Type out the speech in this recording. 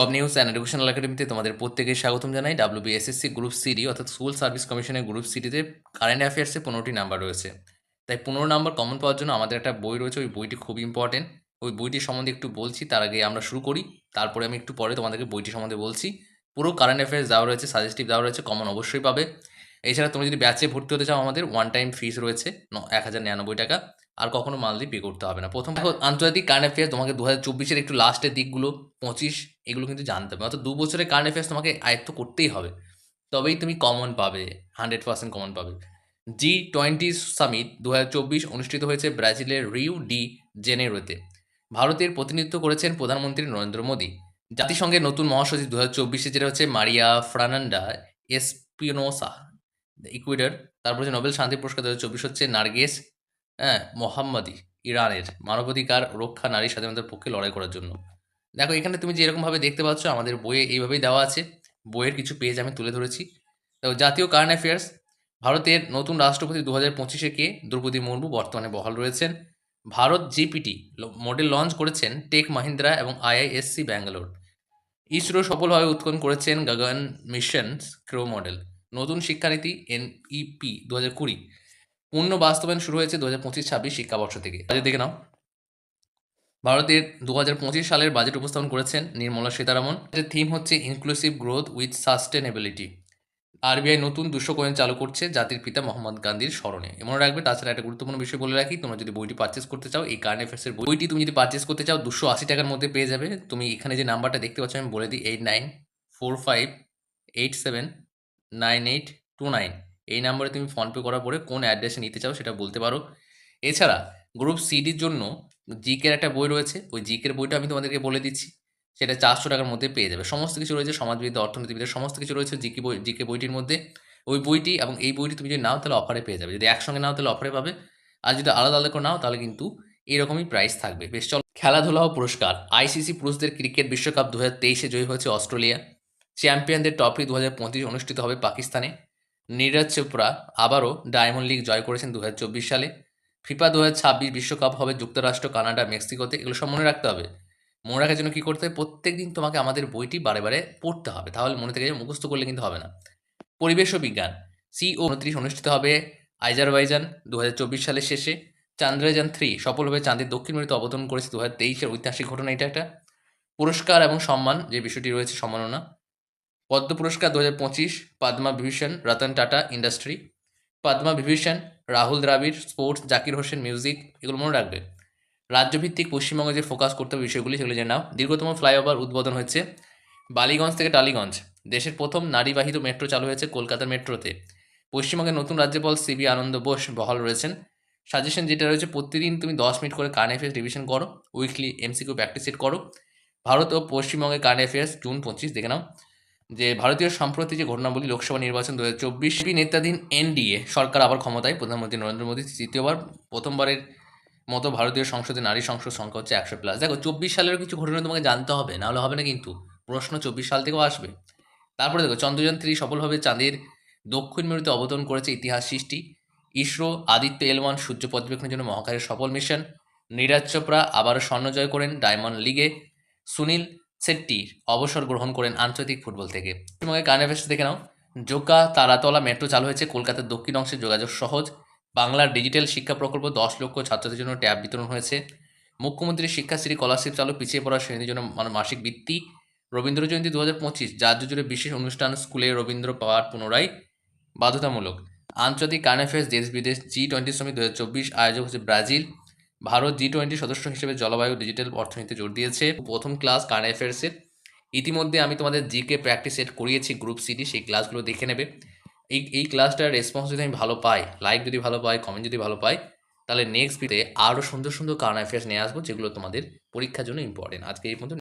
Top news and educational একাডেমিতে তোমাদের প্রত্যেকে স্বাগতম জানাই। ডাব্লিউবিএসএসসি গ্রুপ সিডি অর্থাৎ স্কুল সার্ভিস কমিশনের গ্রুপ সিডিতে কারেন্ট অ্যাফেয়ার্সে পনেরোটি নাম্বার রয়েছে। তাই পনেরো নাম্বার কমন পাওয়ার জন্য আমাদের একটা বই রয়েছে, ওই বইটি খুব ইম্পর্টেন্ট ওই বইটি সম্বন্ধে একটু বলছি, তার আগে আমরা শুরু করি। তারপরে আমি একটু পরে তোমাদেরকে বইটি সম্বন্ধে বলছি। পুরো কারেন্ট অ্যাফেয়ার্স দেওয়া রয়েছে সাজেস্টিভ দেওয়া রয়েছে কমন অবশ্যই পাবে। এছাড়া তুমি যদি ব্যাচে ভর্তি হতে চাও আমাদের ওয়ান টাইম ফিস রয়েছে এক হাজার নিরানব্বই টাকা। আর কখনো মান্থলি পে করতে হবে না। প্রথম আন্তর্জাতিক কারেন্ট অ্যাফেয়ার্স তোমাকে দু হাজার চব্বিশের একটু লাস্টের দিকগুলো পঁচিশ এগুলো কিন্তু জানতে হবে। অর্থাৎ দু বছরের কারেন্ট অ্যাফেয়ার্স তোমাকে আয়ত্ত করতেই হবে। তবেই তুমি কমন পাবে হান্ড্রেড পার্সেন্ট কমন পাবে। জি টোয়েন্টি সামিট দু হাজার চব্বিশ অনুষ্ঠিত হয়েছে ব্রাজিলের রিউ ডি জেনেরোতে। ভারতের প্রতিনিধিত্ব করেছেন প্রধানমন্ত্রী নরেন্দ্র মোদী। জাতিসংঘের নতুন মহাসচিব দু হাজার চব্বিশে যেটা হচ্ছে মারিয়া ফ্রানান্ডা এসপিনোসা ইকুইডার তারপর হচ্ছে নোবেল শান্তি পুরস্কার দু হাজার চব্বিশ হচ্ছে নার্গেস হ্যাঁ মোহাম্মদী, ইরানের মানবাধিকার রক্ষা নারী স্বাধীনতার পক্ষে লড়াই করার জন্য। দেখো, এখানে তুমি যেরকমভাবে দেখতে পাচ্ছ, আমাদের বইয়ে এইভাবেই দেওয়া আছে। বইয়ের কিছু পেজ আমি তুলে ধরেছি। দেখো জাতীয় কারেন্ট অ্যাফেয়ার্স ভারতের নতুন রাষ্ট্রপতি দু হাজার পঁচিশে কে? দ্রৌপদী মুর্মু বর্তমানে বহাল রয়েছেন। ভারত জিপিটি মডেল লঞ্চ করেছেন টেক মাহিন্দ্রা এবং আইআইএসসি ব্যাঙ্গালোর। ইসরো সফলভাবে উৎক্ষেপণ করেছেন গগন মিশন ক্রো মডেল নতুন শিক্ষানীতি এনইপি দু হাজার কুড়ি। পূর্ণ বাস্তবায়ন শুরু হয়েছে দু হাজার পঁচিশ ছাব্বিশ শিক্ষাবর্ষ থেকে। বাজেট দেখে নাও। ভারতের দু হাজার পঁচিশ সালের বাজেট উপস্থাপন করেছেন নির্মলা সীতারামন। এর থিম হচ্ছে inclusive growth with sustainability RBI নতুন দুশো কয়েন চালু করছে জাতির পিতা মোহাম্মদ গান্ধীর স্মরণে। মনে রাখবে, তাছাড়া একটা গুরুত্বপূর্ণ বিষয় বলে রাখি, তোমরা যদি বইটি পারচেস করতে চাও, এই কারেন্ট অ্যাফেয়ার্সের বইটি তুমি যদি পারচেস করতে চাও, দুশো আশি টাকার মধ্যে পেয়ে যাবে। তুমি এখানে যে নাম্বারটা দেখতে পাচ্ছ, আমি বলে দিই eight nine four five eight seven nine eight two nine এই নাম্বারে তুমি ফোনপে করার পরে কোন অ্যাড্রেসে নিতে চাও সেটা বলতে পারো। এছাড়া গ্রুপ সিডির জন্য জিকের একটা বই রয়েছে, ওই জিকের বইটা আমি তোমাদেরকে বলে দিচ্ছি। সেটা চারশো টাকার মধ্যে পেয়ে যাবে। সমস্ত কিছু রয়েছে সমাজবিদ্যা অর্থনীতিবিদ্যা সমস্ত কিছু রয়েছে জিকে বই জিকে বইটির মধ্যে। ওই বইটি এবং এই বইটি তুমি যদি নাও তাহলে অফারে পেয়ে যাবে। যদি একসঙ্গে নাও তাহলে অফারে পাবে। আর যদি আলাদা আলাদা করে নাও তাহলে কিন্তু এরকমই প্রাইস থাকবে। বেশ, চল। খেলাধুলা ও পুরস্কার। আইসিসি পুরুষদের ক্রিকেট বিশ্বকাপ দু হাজার তেইশে জয়ী হয়েছে অস্ট্রেলিয়া। চ্যাম্পিয়নদের ট্রফি দু হাজার পঁচিশ অনুষ্ঠিত হবে পাকিস্তানে। নীরজ চোপড়া আবারও ডায়মন্ড লিগ জয় করেছেন দু হাজার চব্বিশ সালে। ফিফা দু বিশ্বকাপ হবে যুক্তরাষ্ট্র, কানাডা, মেক্সিকোতে। এগুলো সব মনে রাখতে হবে। মনে রাখার জন্য কী করতে হবে? প্রত্যেক দিন তোমাকে আমাদের বইটি বারে বারে পড়তে হবে। তাহলে মনে থেকে মুখস্থ করলে কিন্তু হবে না। পরিবেশ ও বিজ্ঞান। সিও উনত্রিশ অনুষ্ঠিত হবে আইজারবাইজান দু হাজার চব্বিশ সালের শেষে। চান্দ্রযান থ্রি সফলভাবে চাঁদের দক্ষিণ মেরুতে অবতরণ করেছে দু হাজার তেইশের ঐতিহাসিক ঘটনা এটা একটা। পুরস্কার এবং সম্মান যে বিষয়টি রয়েছে সম্মাননা। পদ্ম পুরস্কার দু হাজার পঁচিশ, Padma Vibhushan, Ratan Tata industry, Padma Vibhushan, Rahul Dravid, sports, Zakir Hussain music, এগুলো মনে রাখবে। রাজ্যভিত্তিক পশ্চিমবঙ্গে যে ফোকাস করতে হবে বিষয়গুলি সেগুলি জেনে নাও। দীর্ঘতম ফ্লাইওভার উদ্বোধন হচ্ছে বালিগঞ্জ থেকে টালিগঞ্জ। দেশের প্রথম নারীবাহিত মেট্রো চালু হয়েছে কলকাতার মেট্রোতে পশ্চিমবঙ্গের নতুন রাজ্যপাল সিবি আনন্দ বোস বহাল রয়েছেন। সাজেশন যেটা রয়েছে, প্রতিদিন তুমি দশ মিনিট করে কারেন্ট অ্যাফেয়ার্স রিভিশন করো উইকলি এমসিকিউ প্র্যাকটিস সেট করো। ভারত ও পশ্চিমবঙ্গের কারেন্ট অ্যাফেয়ার্স জুন পঁচিশ, দেখে নাও। যে ভারতীয় সম্প্রতি যে ঘটনাবলী লোকসভা নির্বাচন দু হাজার চব্বিশ নেতাধীন এনডিএ সরকার আবার ক্ষমতায়। প্রধানমন্ত্রী নরেন্দ্র মোদী তৃতীয়বার, প্রথমবারের মতো ভারতীয় সংসদে নারী সংসদ সংখ্যা হচ্ছে একশো প্লাস দেখো, চব্বিশ সালের কিছু ঘটনা তোমাকে জানতে হবে নাহলে হবে না কিন্তু। প্রশ্ন চব্বিশ সাল থেকেও আসবে। তারপরে দেখো চন্দ্রযান থ্রি সফলভাবে চাঁদের দক্ষিণ মেরুতে অবতরণ করেছে ইতিহাস সৃষ্টি। ইসরো, আদিত্য এল ওয়ান সূর্য পর্যবেক্ষণের জন্য মহাকাশের সফল মিশন। নীরাজ চোপড়া আবারও স্বর্ণ জয় করেন ডায়মন্ড লিগে। সুনীল শেট্টি অবসর গ্রহণ করেন আন্তর্জাতিক ফুটবল থেকে। পশ্চিমবঙ্গের কানেভেস্ট দেখে নাও। জোকা তারাতলা মেট্রো চালু হয়েছে কলকাতার দক্ষিণ অংশে। যোগাযোগ সহজ। বাংলার ডিজিটাল শিক্ষা প্রকল্প দশ লক্ষ ছাত্রদের জন্য ট্যাব বিতরণ হয়েছে। মুখ্যমন্ত্রীর শিক্ষাশ্রী স্কলারশিপ চালু, পিছিয়ে পড়া শ্রেণির জন্য মাসিক বৃত্তি রবীন্দ্র জয়ন্তী দু হাজার পঁচিশ রাজ্য জুড়ে বিশেষ অনুষ্ঠান, স্কুলে রবীন্দ্র পাওয়ার পুনরায় বাধ্যতামূলক। আন্তর্জাতিক অ্যাফেয়ার্স দেশ বিদেশ জি টোয়েন্টি সমিট দু হাজার চব্বিশ, আয়োজক হচ্ছে ব্রাজিল। ভারত জি টোয়েন্টি সদস্য হিসেবে জলবায়ু ডিজিটাল অর্থনীতিতে জোর দিয়েছে। প্রথম ক্লাস কারেন্ট অ্যাফেয়ার্সের ইতিমধ্যে আমি তোমাদের জিকে প্র্যাকটিস সেট করিয়েছি গ্রুপ সিটি সেই ক্লাসগুলো দেখে নেবে। এই এই ক্লাসটার রেসপন্স যদি আমি ভালো পাই লাইক যদি ভালো পাই কমেন্ট যদি ভালো পাই, তাহলে নেক্সট ভিডিওতে আরও সুন্দর সুন্দর কারেন্ট অ্যাফেয়ার্স নিয়ে আসব, যেগুলো তোমাদের পরীক্ষার জন্য ইম্পর্টেন্ট আজকে এই পর্যন্ত।